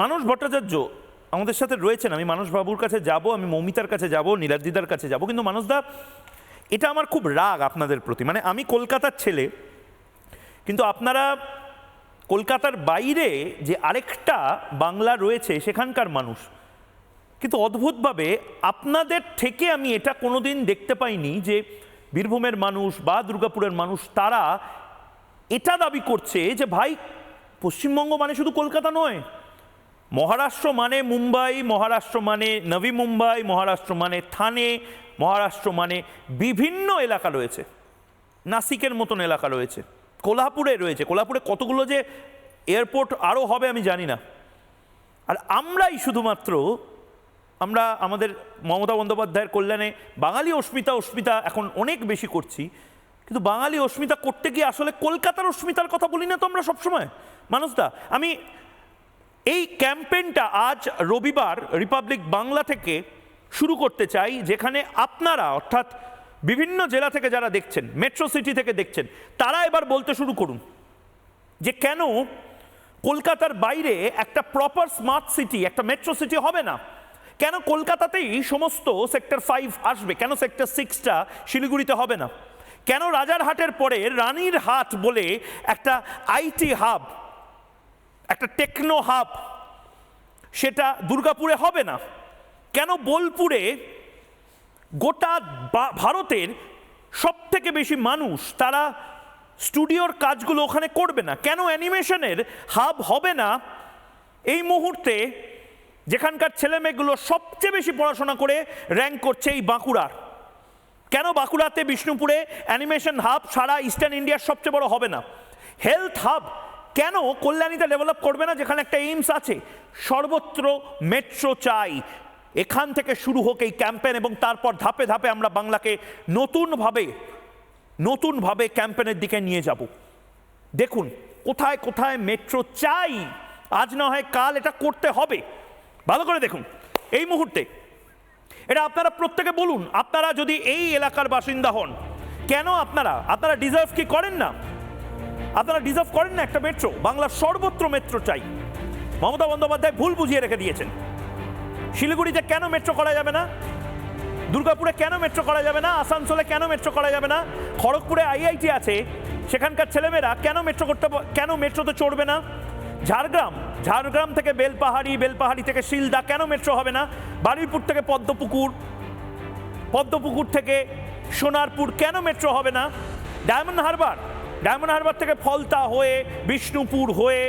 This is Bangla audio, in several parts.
মানস ভট্টাচার্য আমাদের সাথে রয়েছেন। আমি মানস বাবুর কাছে যাব, আমি মৌমিতার কাছে যাব নীলাদ্রিদার কাছে যাব। কিন্তু মানসদা, এটা আমার খুব রাগ আপনাদের প্রতি। মানে আমি কলকাতার ছেলে, কিন্তু আপনারা কলকাতার বাইরে যে আরেকটা বাংলা রয়েছে, সেখানকার মানুষ। কিন্তু অদ্ভুতভাবে আপনাদের থেকে আমি এটা কোনোদিন দেখতে পাইনি যে বীরভূমের মানুষ বা দুর্গাপুরের মানুষ, তারা এটা দাবি করছে যে, ভাই, পশ্চিমবঙ্গ মানে শুধু কলকাতা নয়। মহারাষ্ট্র মানে মুম্বাই, মহারাষ্ট্র মানে নবী মুম্বাই, মহারাষ্ট্র মানে থানে, মহারাষ্ট্র মানে বিভিন্ন এলাকা রয়েছে। নাসিকের মতন এলাকা রয়েছে। কোলাপুরে রয়েছে। কোলাপুরে কতগুলো যে এয়ারপোর্ট আরও হবে আমি জানি না। আর আমরাই শুধুমাত্র আমরা আমাদের মমতা বন্দ্যোপাধ্যায়ের কল্যাণে বাঙালি অস্মিতা অস্মিতা এখন অনেক বেশি করছি। কিন্তু বাঙালি অস্মিতা করতে গিয়ে আসলে কলকাতার অস্মিতার কথা বলি না তো আমরা সবসময়। মানুষদা আমি এই ক্যাম্পেইনটা আজ রবিবার রিপাবলিক বাংলা থেকে শুরু করতে চাই, যেখানে আপনারা, অর্থাৎ বিভিন্ন জেলা থেকে যারা দেখছেন, মেট্রো সিটি থেকে দেখছেন, তারা এবার বলতে শুরু করুন যে কেন কলকাতার বাইরে একটা প্রপার স্মার্ট সিটি একটা মেট্রো সিটি হবে না? কেন কলকাতাতেই সমস্ত সেক্টর ফাইভ আসবে? কেন সেক্টর সিক্সটা শিলিগুড়িতে হবে না? কেন রাজারহাটের পরে রানীর হাট বলে একটা আইটি হাব একটা টেকনো হাব সেটা দুর্গাপুরে হবে না। কেন বোলপুরে গোটা ভারতের সব থেকে বেশি মানুষ তারা স্টুডিওর কাজগুলো ওখানে করবে না? কেন অ্যানিমেশনের হাব হবে না? এই মুহূর্তে যেখানকার ছেলেমেয়েগুলো সবচেয়ে বেশি পড়াশোনা করে র্যাঙ্ক করছে এই বাঁকুড়ার। কেন বাঁকুড়াতে, বিষ্ণুপুরে অ্যানিমেশন হাব সারা ইস্টার্ন ইন্ডিয়ার সবচেয়ে বড় হবে না? হেলথ হাব কেন কল্যাণীতে ডেভেলপ করবে না, যেখানে একটা এইমস আছে? সর্বত্র মেট্রো চাই। এখান থেকে শুরু হোক এই ক্যাম্পেন এবং তারপর ধাপে ধাপে আমরা বাংলাকে নতুনভাবে নতুনভাবে ক্যাম্পেনের দিকে নিয়ে যাব। দেখুন, কোথায় কোথায় মেট্রো চাই? আজ না হয় কাল এটা করতে হবে। ভালো করে দেখুন, এই মুহূর্তে। এটা আপনারা প্রত্যেকে বলুন, আপনারা যদি এই এলাকার বাসিন্দা হন, কেন আপনারা আপনারা ডিজার্ভ কি করেন না? আপনারা ডিজার্ভ করেন না একটা মেট্রো বাংলার সর্বত্র মেট্রো চাই। মমতা বন্দ্যোপাধ্যায় ভুল বুঝিয়ে রেখে দিয়েছেন। শিলিগুড়িতে কেন মেট্রো করা যাবে না? দুর্গাপুরে কেন মেট্রো করা যাবে না? আসানসোলে কেন মেট্রো করা যাবে না? খড়গপুরে আইআইটি আছে। সেখানকার ছেলেমেয়েরা কেন মেট্রো করতে কেন মেট্রোতে চড়বে না? ঝাড়গ্রাম ঝাড়গ্রাম থেকে বেলপাহাড়ি বেলপাহাড়ি থেকে শিলদা কেন মেট্রো হবে না? বারুইপুর থেকে পদ্মপুকুর পদ্মপুকুর থেকে সোনারপুর কেন মেট্রো হবে না? ডায়মন্ড হারবার ডায়মন্ড হারবার থেকে ফলতা হয়ে, বিষ্ণুপুর হয়ে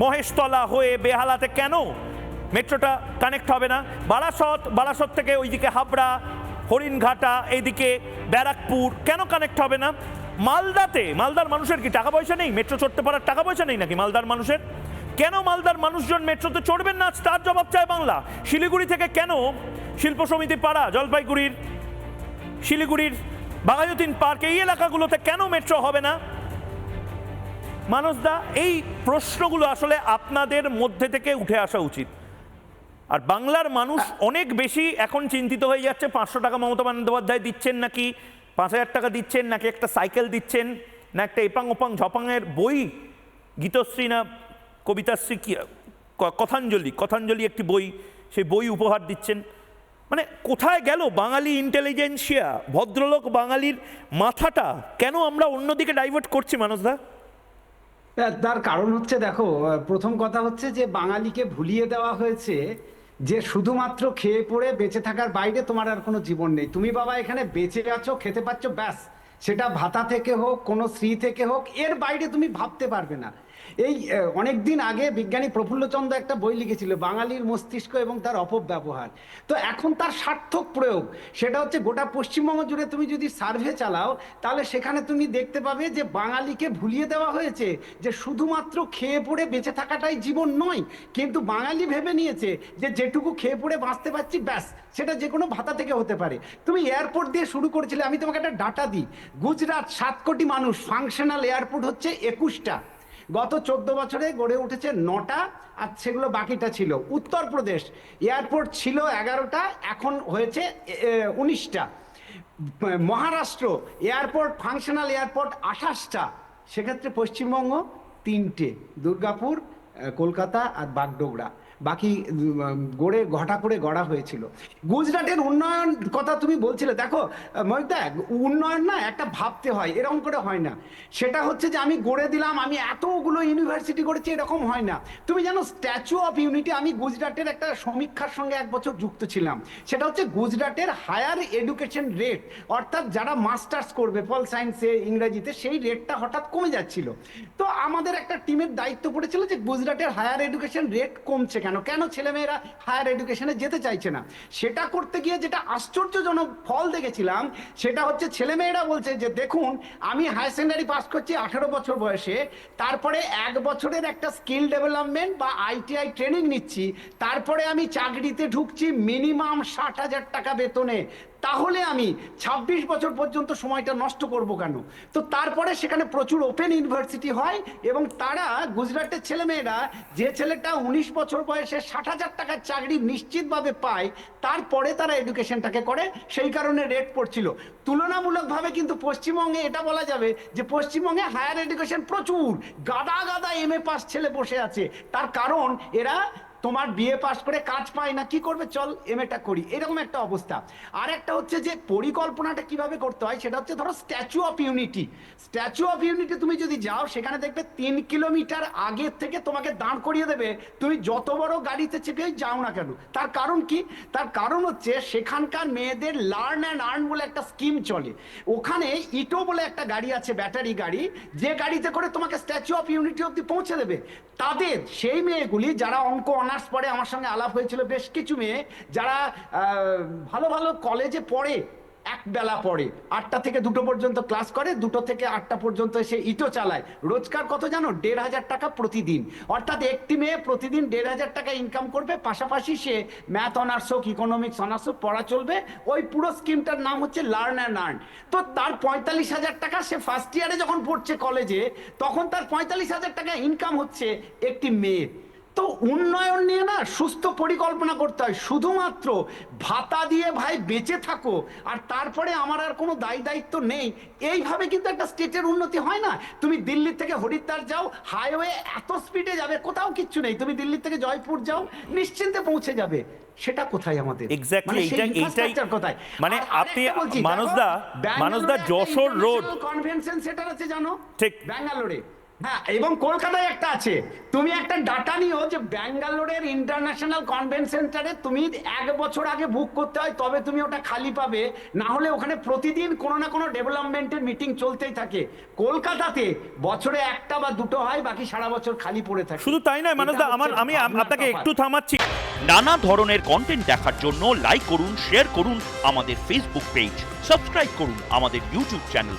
মহেশতলা হয়ে, বেহালাতে কেন? মেট্রোটা কানেক্ট হবে না। বারাসত বারাসত থেকে ওইদিকে হাবড়া, হরিণঘাটা, এইদিকে ব্যারাকপুর কেন কানেক্ট হবে না? মালদাতে, মালদার মানুষের কি টাকা পয়সা নেই? মেট্রো চড়তে পারার টাকা পয়সা নেই নাকি মালদার মানুষের? কেন মালদার মানুষজন মেট্রোতে চড়বেন না? তার জবাব চায় বাংলা। শিলিগুড়ি থেকে কেন শিল্প সমিতি পাড়া, জলপাইগুড়ির, শিলিগুড়ির বাঘাযতীন পার্ক এই এলাকাগুলোতে কেন মেট্রো হবে না? মানসদা, এই প্রশ্নগুলো আসলে আপনাদের মধ্যে থেকে উঠে আসা উচিত। আর বাংলার মানুষ অনেক বেশি এখন চিন্তিত হয়ে যাচ্ছে, পাঁচশো টাকা মমতা বন্দ্যোপাধ্যায় দিচ্ছেন নাকি, পাঁচ হাজার টাকা দিচ্ছেন নাকি, একটা সাইকেল দিচ্ছেন না, একটা এপাং ওপাং ঝপাংয়ের বই, গীতশ্রী না কবিতাশ্রী কি, কথাঞ্জলি কথাঞ্জলি একটি বই, সেই বই উপহার দিচ্ছেন। মানে কোথায় গেল বাঙালি ইন্টেলিজেন্সিয়া ভদ্রলোক বাঙালির মাথাটা কেন আমরা অন্যদিকে ডাইভার্ট করছি মানুষদা হ্যাঁ, তার কারণ হচ্ছে দেখো প্রথম কথা হচ্ছে যে বাঙালিকে ভুলিয়ে দেওয়া হয়েছে যে শুধুমাত্র খেয়ে পড়ে বেঁচে থাকার বাইরে তোমার আর কোনো জীবন নেই। তুমি বাবা এখানে বেঁচে আছো খেতে পাচ্ছ ব্যাস। সেটা ভাতা থেকে হোক কোনো স্ত্রী থেকে হোক এর বাইরে তুমি ভাবতে পারবে না। এই অনেক দিন আগে বিজ্ঞানী প্রফুল্লচন্দ্র একটা বই লিখেছিল, বাঙালির মস্তিষ্ক এবং তার অপব্যবহার। তো এখন তার সার্থক প্রয়োগ, সেটা হচ্ছে গোটা পশ্চিমবঙ্গ জুড়ে তুমি যদি সার্ভে চালাও, তাহলে সেখানে তুমি দেখতে পাবে যে বাঙালিকে ভুলিয়ে দেওয়া হয়েছে, যে শুধুমাত্র খেয়ে পড়ে বেঁচে থাকাটাই জীবন নয়, কিন্তু বাঙালি ভেবে নিয়েছে যে যেটুকু খেয়ে পড়ে বাঁচতে পারছি, ব্যাস, সেটা যে কোনো ভাতা থেকে হতে পারে। তুমি এয়ারপোর্ট দিয়ে শুরু করেছিলে, আমি তোমাকে একটা ডাটা দিই, গুজরাট সাত কোটি মানুষ ফাংশনাল এয়ারপোর্ট হচ্ছে একুশটা। গত চোদ্দ বছরে গড়ে উঠেছে নটা, আর সেগুলো বাকিটা ছিল। উত্তরপ্রদেশ, এয়ারপোর্ট ছিল এগারোটা, এখন হয়েছে উনিশটা। মহারাষ্ট্র, এয়ারপোর্ট, ফাংশনাল এয়ারপোর্ট আঠাশটা। সেক্ষেত্রে পশ্চিমবঙ্গ তিনটে, দুর্গাপুর কলকাতা আর বাগডোগরা। বাকি গড়ে, ঘটা করে গড়া হয়েছিল। গুজরাটের উন্নয়ন কথা তুমি বলছিলে, দেখো মহিতা উন্নয়ন না একটা ভাবতে হয়, এরকম করে হয় না। সেটা হচ্ছে যে আমি গড়ে দিলাম, আমি এতগুলো ইউনিভার্সিটি করেছি, এরকম হয় না। তুমি জানো স্ট্যাচু অফ ইউনিটি আমি গুজরাটের একটা সমীক্ষার সঙ্গে এক বছর যুক্ত ছিলাম। সেটা হচ্ছে গুজরাটের হায়ার এডুকেশন রেট অর্থাৎ যারা মাস্টার্স করবে, পল সায়েন্সে ইংরাজিতে, সেই রেটটা হঠাৎ কমে যাচ্ছিল। তো আমাদের একটা টিমের দায়িত্ব পড়েছিল যে, গুজরাটের হায়ার এডুকেশন রেট কমছে কেন? কেন কেন ছেলেমেয়েরা হায়ার এডুকেশনে যেতে চাইছে না? সেটা করতে গিয়ে যেটা আশ্চর্যজনক ফল দেখেছিলাম, সেটা হচ্ছে ছেলেমেয়েরা বলছে যে, দেখুন, আমি হায়ার সেকেন্ডারি পাস করছি আঠারো বছর বয়সে, তারপরে এক বছরের একটা স্কিল ডেভেলপমেন্ট বা আইটিআই ট্রেনিং নিচ্ছি, তারপরে আমি চাকরিতে ঢুকছি মিনিমাম ষাট হাজার টাকা বেতনে। তাহলে আমি ২৬ বছর পর্যন্ত সময়টা নষ্ট করব কেন? তো তারপরে সেখানে প্রচুর ওপেন ইউনিভার্সিটি হয় এবং তারা গুজরাটের ছেলেমেয়েরা যে ছেলেটা উনিশ বছর বয়সে ষাট হাজার টাকার চাকরি নিশ্চিতভাবে পায়, তারপরে তারা এডুকেশনটাকে করে, সেই কারণে রেট পড়ছিল। তুলনামূলকভাবে কিন্তু পশ্চিমবঙ্গে এটা বলা যাবে যে পশ্চিমবঙ্গে হায়ার এডুকেশন প্রচুর, গাদা গাদা এম এ পাস ছেলে বসে আছে। তার কারণ এরা তোমার বিএ পাস করে কাজ পায় না, কি করবে? চল এম এটা করি। এরকম একটা অবস্থা। আর একটা হচ্ছে যে, পরিকল্পনাটা কীভাবে করতে হয়, সেটা হচ্ছে ধরো statue of unity statue of unity তুমি যদি যাও, সেখানে দেখবে তিন কিলোমিটার আগে থেকে তোমাকে দাঁড় করিয়ে দেবে। তুমি যত বড় গাড়িতে চেপে যাও না কেন? তার কারণ কি? তার কারণ হচ্ছে সেখানকার মেয়েদের লার্ন অ্যান্ড আর্ন বলে একটা স্কিম চলে। ওখানে ইটো বলে একটা গাড়ি আছে ব্যাটারি গাড়ি। যে গাড়িতে করে তোমাকে স্ট্যাচু অফ ইউনিটি অব্দি পৌঁছে দেবে। তাদের, সেই মেয়েগুলি যারা অঙ্ক অনার্স পড়ে আমার সঙ্গে আলাপ হয়েছিল বেশ কিছু মেয়ে যারা ভালো ভালো কলেজে পড়ে, এক বেলা পড়ে। আটটা থেকে দুটো পর্যন্ত ক্লাস করে, দুটো থেকে আটটা পর্যন্ত সে ইটো চালায়। রোজগার কত জানো? দেড় হাজার টাকা প্রতিদিন। অর্থাৎ একটি মেয়ে প্রতিদিন দেড় হাজার টাকা ইনকাম করবে, পাশাপাশি সে ম্যাথ অনার্স হোক ইকোনমিক্স অনার্স হোক, পড়া চলবে। ওই পুরো স্কিমটার নাম হচ্ছে লার্ন অ্যান্ড আর্ন তো তার পঁয়তাল্লিশ হাজার টাকা সে ফার্স্ট ইয়ারে যখন পড়ছে কলেজে তখন তার পঁয়তাল্লিশ হাজার টাকা ইনকাম হচ্ছে একটি মেয়ের। তো উন্নয়ন নিয়ে না সুস্থ পরিকল্পনা করতে হয়। শুধুমাত্র ভাতা দিয়ে ভাই বেঁচে থাকো আর তারপরে আমার আর কোনো দায় দায়িত্ব নেই। এইভাবে কিন্তু একটা স্টেটের উন্নতি হয় না। তুমি দিল্লি থেকে হরিদ্বার যাও হাইওয়ে এত স্পিডে যাবে কোথাও কিচ্ছু নেই। তুমি দিল্লি থেকে জয়পুর যাও নিশ্চিন্তে পৌঁছে যাবে। সেটা কোথায় আমাদের? মানে এইটা- এইটাই- কোথায়? মানে আপনি- বলছি, মানসদা, মানসদা যশোর রোড। কনভেনশন সেন্টার আছে জানো? ঠিক। ব্যাঙ্গালোরে হ্যাঁ এবং কলকাতায় একটা আছে। তুমি একটা ডাটা নিও যে ব্যাঙ্গালোরের ইন্টারন্যাশনাল কনভেনশন সেন্টারে তুমি এক বছর আগে বুক করতে হয় তবে তুমি ওটা খালি পাবে। না হলে ওখানে প্রতিদিন কোনো না কোনো ডেভেলপমেন্টের মিটিং চলতেই থাকে। কলকাতাতে বছরে একটা বা দুটো হয় বাকি সারা বছর খালি পড়ে থাকে। শুধু তাই নয় মানসদা আমার আমি আপনাকে একটু থামাচ্ছি। নানা ধরনের কন্টেন্ট দেখার জন্য লাইক করুন শেয়ার করুন আমাদের ফেসবুক পেজ সাবস্ক্রাইব করুন আমাদের ইউটিউব চ্যানেল